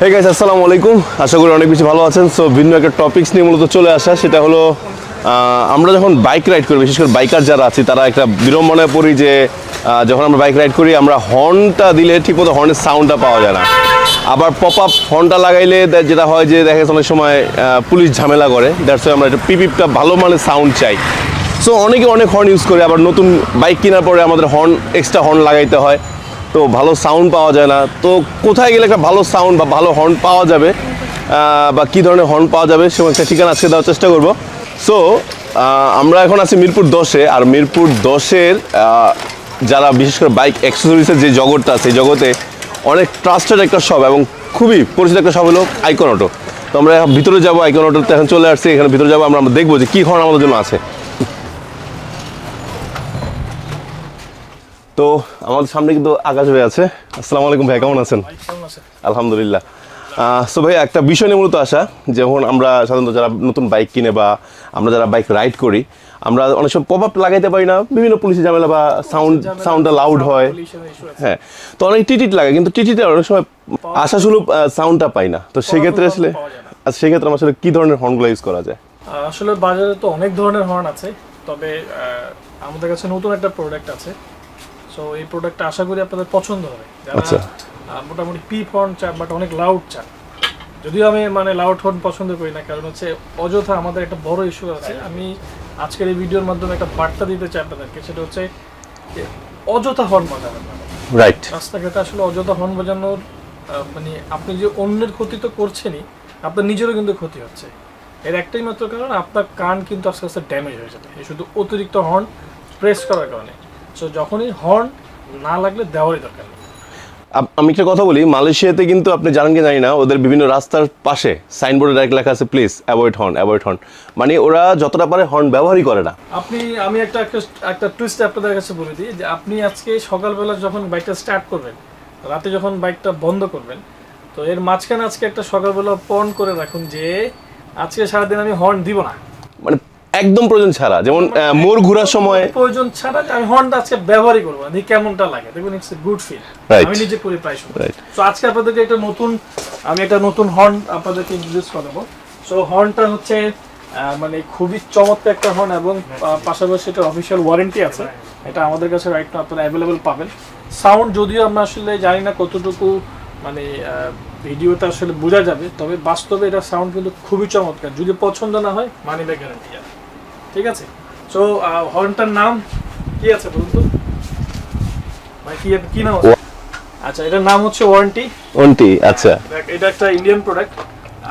Hey guys আসসালামু আলাইকুম আশা করি অনেক বেশি ভালো আছেন। সো ভিন্ন একটা টপিকস নিয়ে মূলত চলে আসা, সেটা হলো আমরা যখন বাইক রাইড করি, বিশেষ করে বাইকার যারা আছি, তারা একটা বিড়ম্বনায় পড়ি যে যখন আমরা বাইক রাইড করি, আমরা হর্নটা দিলে ঠিকমতো হর্নের সাউন্ডটা পাওয়া যায় না। আবার পপ আপ হর্নটা লাগাইলে যেটা হয় যে, দেখা যাচ্ছে অনেক সময় পুলিশ ঝামেলা করে। দ্যাটস আমরা একটা পিপিপটা ভালো মানের সাউন্ড চাই। সো অনেকে অনেক হর্ন ইউজ করে, আবার নতুন বাইক কেনার পরে আমাদের হর্ন এক্সট্রা হর্ন লাগাইতে হয়। তো ভালো সাউন্ড পাওয়া যায় না। তো কোথায় গেলে একটা ভালো সাউন্ড বা ভালো হর্ন পাওয়া যাবে বা কী ধরনের হর্ন পাওয়া যাবে সেরকম একটা ঠিকানা আজকে দেওয়ার চেষ্টা করব। সো আমরা এখন আছি মিরপুর দশে আর মিরপুর দশের যারা বিশেষ করে বাইক অ্যাক্সেসরিজের যে জগৎটা আছে জগতে অনেক ট্রাস্টেড একটা শপ এবং খুবই পরিচিত একটা শপ হলো আইকন অটো তো আমরা ভিতরে যাব আইকন অটোতে এখন চলে আসছি, এখানে ভিতরে যাব, আমরা দেখব যে কী হর্ন আমাদের জন্য আছে। তো আমাদের সামনে কিন্তু আকাশ ভাই আছে। আসসালামু আলাইকুম ভাই কেমন আছেন? আলহামদুলিল্লাহ। সো ভাই একটা বিষয় নিয়ে মূলত আসা যেমন আমরা সাধারণত যারা নতুন বাইক কিনে বা আমরা যারা বাইক রাইড করি আমরা অনেক সময় পপ আপ লাগাইতে পারি না বিভিন্ন পুলিশের ঝামেলা বা সাউন্ড সাউন্ডটা লাউড হয়। হ্যাঁ তো অনেক টিটিট লাগে কিন্তু টিটিতে অনেক সময় আশা সুলভ সাউন্ডটা পাই না। তো সেক্ষেত্রে আসলে সেক্ষেত্রে আমার আসলে কী ধরনের হর্নগুলো ইউজ করা যায়? আসলে বাজারে তো অনেক ধরনের হর্ন আছে তবে আমাদের কাছে নতুন একটা প্রোডাক্ট আছে। সো এই প্রোডাক্টটা আশা করি আপনাদের পছন্দ হবে। যারা আচ্ছা। মোটামুটি পি হর্ন চান বাট অনেক লাউড চান যদিও আমি মানে লাউড হর্ন পছন্দ করি না কারণ হচ্ছে অযথা আমাদের একটা বড় ইস্যু আছে। আমি আজকের এই ভিডিওর মাধ্যমে একটা বার্তা দিতে চাই আপনাদেরকে সেটা হচ্ছে অযথা হর্ন বাজাবেন রাইট রাস্তাঘাটে আসলে অযথা হর্ন বাজানোর মানে আপনি যে অন্যের ক্ষতি তো করছেনই আপনার নিজেরও কিন্তু ক্ষতি হচ্ছে। এর একটাই মাত্র কারণ আপনার কান কিন্তু আস্তে আস্তে ড্যামেজ হয়ে যাবে। শুধু অতিরিক্ত হর্ন প্রেস করার কারণে। সো যখনই হর্ন না লাগলে দেওয়ারই দরকার। নেই আমি একটা কথা বলি মালয়েশিয়াতে কিন্তু আপনি জানেন কি জানি না ওদের বিভিন্ন রাস্তার পাশে সাইনবোর্ডে ডাইরেক্ট লেখা আছে please avoid horn avoid horn মানে ওরা যতটা পারে হর্ন ব্যবহারই করে না। আপনি আমি একটা একটা- টুইস্ট আপনাদের কাছে বলে দিই যে আপনি আজকে সকালবেলা যখন বাইকটা স্টার্ট করবেন রাতে যখন বাইকটা বন্ধ করবেন তো এর মাঝখানে আজকে একটা সকালবেলা পন করে রাখুন যে আজকে সারাদিন আমি হর্ন দিব না। মানে একদম প্রয়োজন ছাড়া। যেমন মোড় ঘোরার সময় প্রয়োজন ছাড়া আমি হর্নটা আজকে ব্যবহারই করব দেখি কেমনটা লাগে। দেখুন ইটস গুড ফিল আমি নিজে করি Right. তো আজকে আপনাদেরকে একটা নতুন আমি একটা নতুন হর্ন আপনাদেরকে ইন্ট্রোডিউস করাবো সো হর্নটা হচ্ছে মানে খুবই চমৎকার একটা হর্ন এবং পাশাপাশি এটা অফিসিয়াল ওয়ারেন্টি আছে। এটা আমাদের কাছে রাইট না আপনারা অ্যাভেলেবেল পাবেন। সাউন্ড যদিও আমরা আসলে জানি না কতটুকু মানে ভিডিওতে আসলে বোঝা যাবে তবে বাস্তবে এটা সাউন্ড কিন্তু খুবই চমৎকার। যদি পছন্দ না হয় মানি ব্যাক গ্যারান্টি আছে। ঠিক আছে? সো হর্নটার নাম কি আছে বলুন তো? ভাই কি কি নাম আচ্ছা এটার নাম হচ্ছে ওয়ারেন্টি ওনটি আচ্ছা। এটা একটা ইন্ডিয়ান প্রোডাক্ট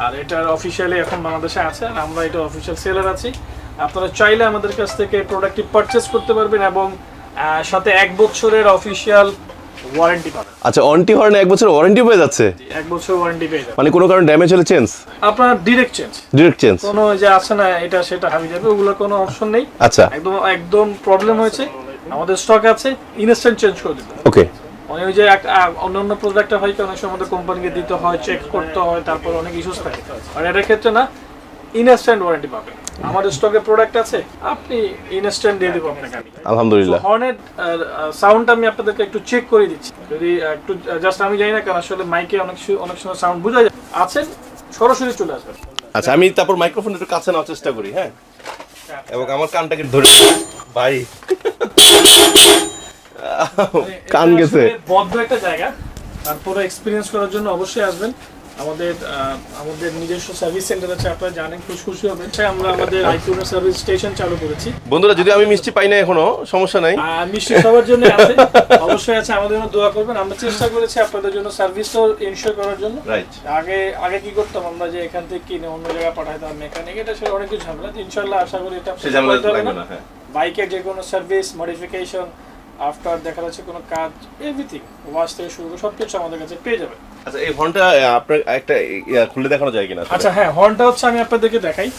আর এটার অফিসিয়ালি এখন বাংলাদেশে আছে আর আমরা এটা অফিসিয়াল সেলার আছি। আপনারা চাইলে আমাদের কাছ থেকে প্রোডাক্টটি পারচেস করতে পারবেন এবং সাথে এক বছরের অফিসিয়াল ওয়ারেন্টি পাবেন। আচ্ছা অনটি হর্নে এক বছর ওয়ারেন্টি পেয়ে যাচ্ছে? এক বছর ওয়ারেন্টি পেয়ে যাবেন মানে কোনো কারণে ড্যামেজ হলে চেঞ্জ আপনার ডিরেক্ট চেঞ্জ ডিরেক্ট চেঞ্জ কোনো যে আছে না এটা সেটা হাবি যাবে ওগুলো কোনো অপশন নেই। আচ্ছা। একদম একদম প্রবলেম হয়েছে। আমাদের স্টক আছে ইনস্ট্যান্ট চেঞ্জ করে দিতে ওকে মানে ওই যে অন্যান্য প্রোডাক্টে হয় কি অনেক সময় আমাদের কোম্পানিকে দিতে হয় চেক করতে হয় তারপর অনেক ইস্যুস থাকে। আর এটার ক্ষেত্রে না ইনস্ট্যান্ট ওয়ারেন্টি পাবেন। আমাদের স্টকে প্রোডাক্ট আছে আপনি ইনস্ট্যান্ট দিয়ে দেবো আপনাকে আমি। আলহামদুলিল্লাহ। হর্নের সাউন্ড আমি আপনাদেরকে একটু চেক করে দিচ্ছি। যদি একটু জাস্ট আমি জানি না কারণ আসলে মাইকে অনেক অনেক সময় সাউন্ড বোঝা যায়। আছেন? সরাসরি চলে আসবেন। আচ্ছা আমি তারপর মাইক্রোফোন একটু কাছে নেওয়ার চেষ্টা করি হ্যাঁ? এবং আমার কানটাকে ধরে ভাই। কান গেছে। বদ্ধ একটা জায়গা। তারপরে এক্সপিরিয়েন্স করার জন্য অবশ্যই আসবেন। আমাদের আমাদের নিজস্ব সার্ভিস সেন্টার আছে আপনারা জানেন খুশি খুশি হবেন তাই আমরা আমাদের আইকিউর সার্ভিস স্টেশন চালু করেছি। বন্ধুরা যদি আমি মিষ্টি পাই না এখনও সমস্যা নাই। মিষ্টি সবার জন্য আছে অবশ্যই আছে আমাদের জন্য দোয়া করবেন। আমরা চেষ্টা করেছি আপনাদের জন্য সার্ভিসও ইনশিওর করার জন্য। রাইট আগে আগে কি করতাম আমরা যে এখান থেকে কিনে অন্য জায়গায় পাঠাতাম মেকানিক এটা সে অনেক কিছু ঝামেলা। ইনশাল্লাহ আশা করি এটা হ্যাঁ। বাইকের যে কোনো সার্ভিস মডিফিকেশন আফটার দেখা যাচ্ছে কোনো কাজ এভরিথিং ওয়াশ থেকে শুরু করে সবকিছু আমাদের কাছে পেয়ে যাবে। আচ্ছা এই ফোনটা আপনার একটা খুলে দেখানো যায় কিনা আচ্ছা হ্যাঁ হর্নটা হচ্ছে আমি আপনাদেরকে দেখাই।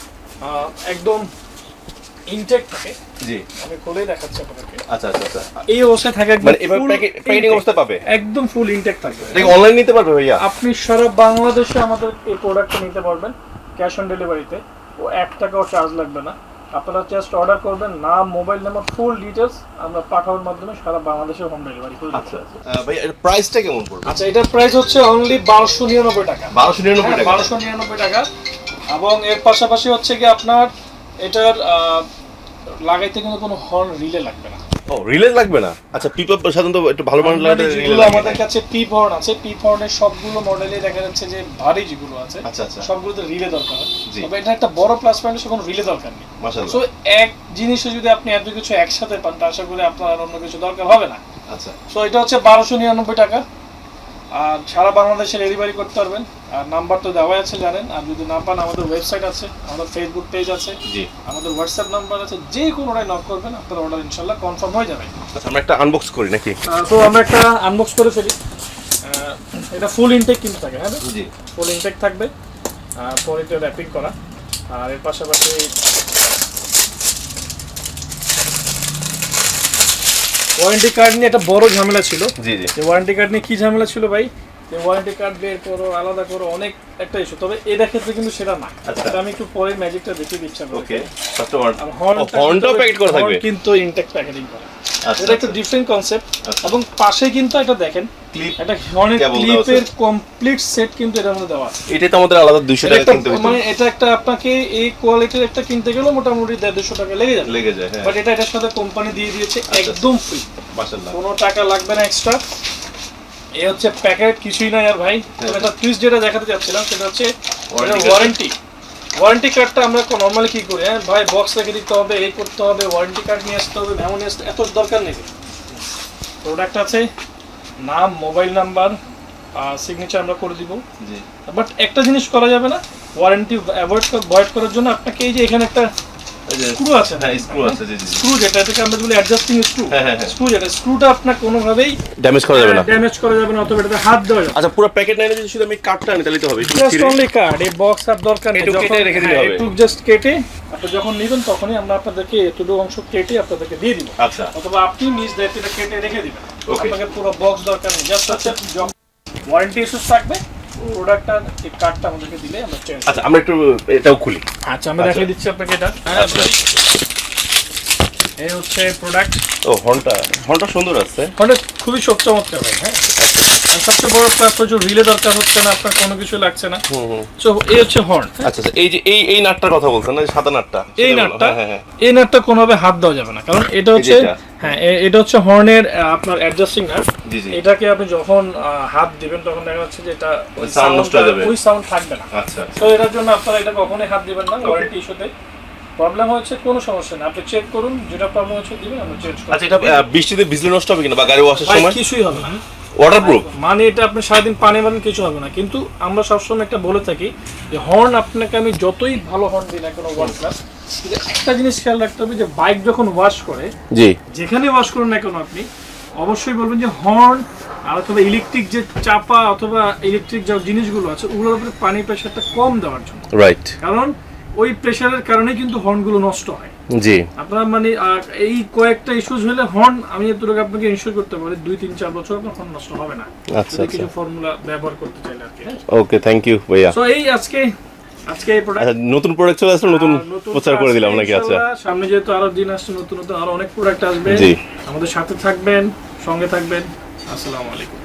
একদম ইনটেক থাকে। জি। আমি খুলেই দেখাচ্ছি আপনাদেরকে। আচ্ছা আচ্ছা আচ্ছা। এই অবস্থায় থাকে একদম মানে এবার প্যাকেটিং অবস্থা পাবে? একদম ফুল ইনটেক থাকবে। এটা অনলাইন নিতে পারবে ভাইয়া? আপনি সারা বাংলাদেশে আমাদের এই প্রোডাক্টটা নিতে পারবেন ক্যাশ অন ডেলিভারিতে ও এক টাকাও চার্জ লাগবে না। আপনারা জাস্ট অর্ডার করবেন নাম মোবাইল নাম্বার ফুল ডিটেলস আমরা পাঠানোর মাধ্যমে সারা বাংলাদেশে হোম ডেলিভারি করে। আচ্ছা ভাই এর প্রাইসটা কেমন পড়বে? আচ্ছা এটার প্রাইস হচ্ছে অনলি বারোশো নিরানব্বই টাকা। বারোশো নিরানব্বই টাকা। বারোশো নিরানব্বই টাকা। এবং এর পাশাপাশি হচ্ছে কি আপনার এটার আহ, লাগাইতে কিন্তু কোনো হর্ন রিলে লাগবে না। ও রিলেজ লাগবে না? আচ্ছা পিপআপ সাধারণত একটু ভালো লাগাতে যেগুলো আমাদের কাছে পিপ হর্ন আছে পিপ হর্নের সবগুলো মডেলে দেখা যাচ্ছে যে ভারী যেগুলো আছে আচ্ছা আচ্ছা। সবগুলোতে রিলে দরকার তবে এটা একটা বড় প্লাস পয়েন্ট কোনো রিলে দরকার নেই। মাশাআল্লাহ। সো এক জিনিসে যদি আপনি এত কিছু একসাথে পান তা আশা করি আপনার অন্য কিছু দরকার হবে না। আচ্ছা। সো এটা হচ্ছে বারোশো নিরানব্বই টাকা। আর সারা বাংলাদেশে ডেলিভারি করতে পারবেন। আর নাম্বার তো দেওয়াই আছে জানেন। আর যদি না পান আমাদের ওয়েবসাইট আছে আমাদের ফেসবুক পেজ আছে জি। আমাদের হোয়াটসঅ্যাপ নাম্বার আছে যে কোনো কোনোটাই নক করবেন আপনার অর্ডার ইনশাল্লাহ কনফার্ম হয়ে যাবে। আচ্ছা আমরা একটা আনবক্স করি নাকি? তো আমরা একটা আনবক্স করে ফেলি। এটা ফুল ইনটেক কিন্তু থাকে হ্যাঁ জি। ফুল ইনটেক থাকবে। আর পরে এটা র্যাপিং করা। আর এর পাশাপাশি ওয়ারেন্টি কার্ড নিয়ে একটা বড় ঝামেলা ছিল। জি জি। যে ওয়ারেন্টি কার্ড নিয়ে কি ঝামেলা ছিল ভাই? যে ওয়ারেন্টি কার্ড বের করো আলাদা করো অনেক একটা ইস্যু তবে এটা ক্ষেত্রে কিন্তু সেটা না। আচ্ছা। আমি একটু পরে ম্যাজিকটা দেখিয়ে দিচ্ছি। ওকে হর্নটা প্যাকেট করা থাকবে। কিন্তু ইনটেক্ট প্যাকেটিং করা। এটা একটা ডিফারেন্ট কনসেপ্ট আচ্ছা। এবং পাশে কিন্তু এটা দেখেন ক্লিপ একটা হর্নের। ক্লিপের কমপ্লিট সেট কিন্তু এটার মধ্যে দেওয়া আছে। এটাই তো আমাদের আলাদা 200 টাকা কিনতে হতো মানে এটা একটা আপনাকে এই কোয়ালিটির একটা কিনতে গেলেও মোটামুটি দেড় দুশো টাকা লেগে যাবে। লেগে যায় হ্যাঁ। বাট এটা এটার সাথে কোম্পানি দিয়ে দিয়েছে আচ্ছা। একদম ফ্রি মাশাআল্লাহ। কোনো টাকা লাগবে না এক্সট্রা এই হচ্ছে প্যাকেট কিছুই নাই আর ভাই। তবে একটা টুইস্ট যেটা দেখাতে চাচ্ছিলাম সেটা হচ্ছে ওয়ারেন্টি ওয়ারেন্টি কার্ডটা আমরা নর্মালি কী করি? হ্যাঁ ভাই বক্স রেখে দিতে হবে এই করতে হবে ওয়ারেন্টি কার্ড নিয়ে আসতে হবে আসতে এত দরকার নেই। প্রোডাক্ট আছে নাম মোবাইল নাম্বার আর সিগনেচার আমরা করে দিব। জি। বাট একটা জিনিস করা যাবে না ওয়ারেন্টি অ্যাভয়েড ভয়েড করার জন্য আপনাকে এই যে এখানে একটা স্ক্রু আছে। হ্যাঁ স্ক্রু আছে জি স্ক্রু যেটা এটাকে আমরা বলি অ্যাডজাস্টিং স্ক্রু হ্যাঁ, হ্যাঁ, হ্যাঁ। স্ক্রু যেটা স্ক্রুটা আপনার কোনোভাবেই ড্যামেজ করা যাবে না। ড্যামেজ করা যাবে না অথবা এটাতে হাত দেওয়া যাবে আচ্ছা পুরো প্যাকেট না যদি শুধু আমি কাটটা আনি তাহলে তো হবে জাস্ট অনলি কার্ড এই বক্স আর দরকার নেই। এটুকু কেটে রেখে দিলে হ্যাঁ, হবে। একটু জাস্ট কেটে আপনি যখন নেবেন তখনই আমরা আপনাদেরকে এতটুকু অংশ কেটে আপনাদেরকে দিয়ে দিব। আচ্ছা। অথবা আপনি নিজ দায়িত্বে কেটে রেখে দিবেন. আপনাকে পুরো বক্স দরকার নেই। জাস্ট হচ্ছে ওয়ারেন্টি ইস্যুস থাকবে প্রোডাক্টটা এই কার্ডটা আমাদেরকে দিলে আমরা চেঞ্জ আচ্ছা আমরা একটু এটাও খুলি। আচ্ছা আমরা আচ্ছা। দেখিয়ে দিচ্ছি আপনাকে এটা। আচ্ছা। এই হচ্ছে প্রোডাক্ট ও হর্নটা হর্নটা সুন্দর আছে। মানে খুবই শোক চমৎকার ভাই হ্যাঁ? আর সবচেয়ে বড় প্লাস হচ্ছে রিলে দরকার হচ্ছে না আপনার কোনো কিছু লাগছে না। সো এই হচ্ছে হর্ন আচ্ছা আচ্ছা এই যে এই এই নাটটার কথা বলছেন না সাদা নাটটা এই নাটটা হ্যাঁ হ্যাঁ এই নাটটা কোনোভাবে হাত দেওয়া যাবে না কারণ এটা হচ্ছে হ্যাঁ এটা হচ্ছে হর্নের আপনার অ্যাডজাস্টিং নাট এটাকে আপনি যখন হাত দিবেন তখন দেখা যাচ্ছে যে এটা ওই হয়ে সাউন্ড থাকবে না। আচ্ছা তো এটার জন্য আপনারা এটা কখনোই হাত দিবেন না ওয়ারেন্টি ইস্যুতে প্রবলেম হচ্ছে কোনো সমস্যা নেই। আপনি চেক করুন যেটা প্রবলেম হচ্ছে দিবেন আমরা চেঞ্জ করব। আচ্ছা এটা বৃষ্টিতে ভিজলে নষ্ট হবে কিনা বা গাড়ি ওয়াশের সময়? কিছুই হবে না ওয়াটারপ্রুফ মানে এটা আপনি সারাদিন পানি মারেন কিছু হবে না। কিন্তু আমরা সবসময় একটা বলে থাকি যে হর্ন আপনাকে আমি যতই ভালো হর্ন দিই না কোনো ওয়ান ক্লাস একটা জিনিস খেয়াল রাখতে হবে যে বাইক যখন ওয়াশ করে জি। যেখানে ওয়াশ করুন না কেন আপনি অবশ্যই বলবেন যে হর্ন আর অথবা ইলেকট্রিক যে চাপা অথবা ইলেকট্রিক যে জিনিসগুলো আছে ওগুলোর উপরে পানি প্রেশারটা কম দেওয়ার জন্য। রাইট কারণ ওই প্রেশারের কারণেই কিন্তু হর্নগুলো নষ্ট হয়। জি। আপনার মানে এই কয়েকটা ইস্যুজ হলে হর্ন আমি এতটুকু আপনাকে ইনশিওর করতে পারি দুই তিন চার বছর আপনার হর্ন নষ্ট হবে না। আচ্ছা আচ্ছা। কিছু ফর্মুলা ব্যবহার করতে চাইলে আর কি ওকে থ্যাংক ইউ ভাইয়া। সো এই আজকে আজকে এই প্রোডাক্ট আচ্ছা নতুন প্রোডাক্ট চলে আসলো নতুন প্রচার করে দিলাম নাকি? আচ্ছা। সামনে যেহেতু আরও দিন আসছে নতুন নতুন আরও অনেক প্রোডাক্ট আসবে। জি। আমাদের সাথে থাকবেন সঙ্গে থাকবেন। আসসালামু আলাইকুম।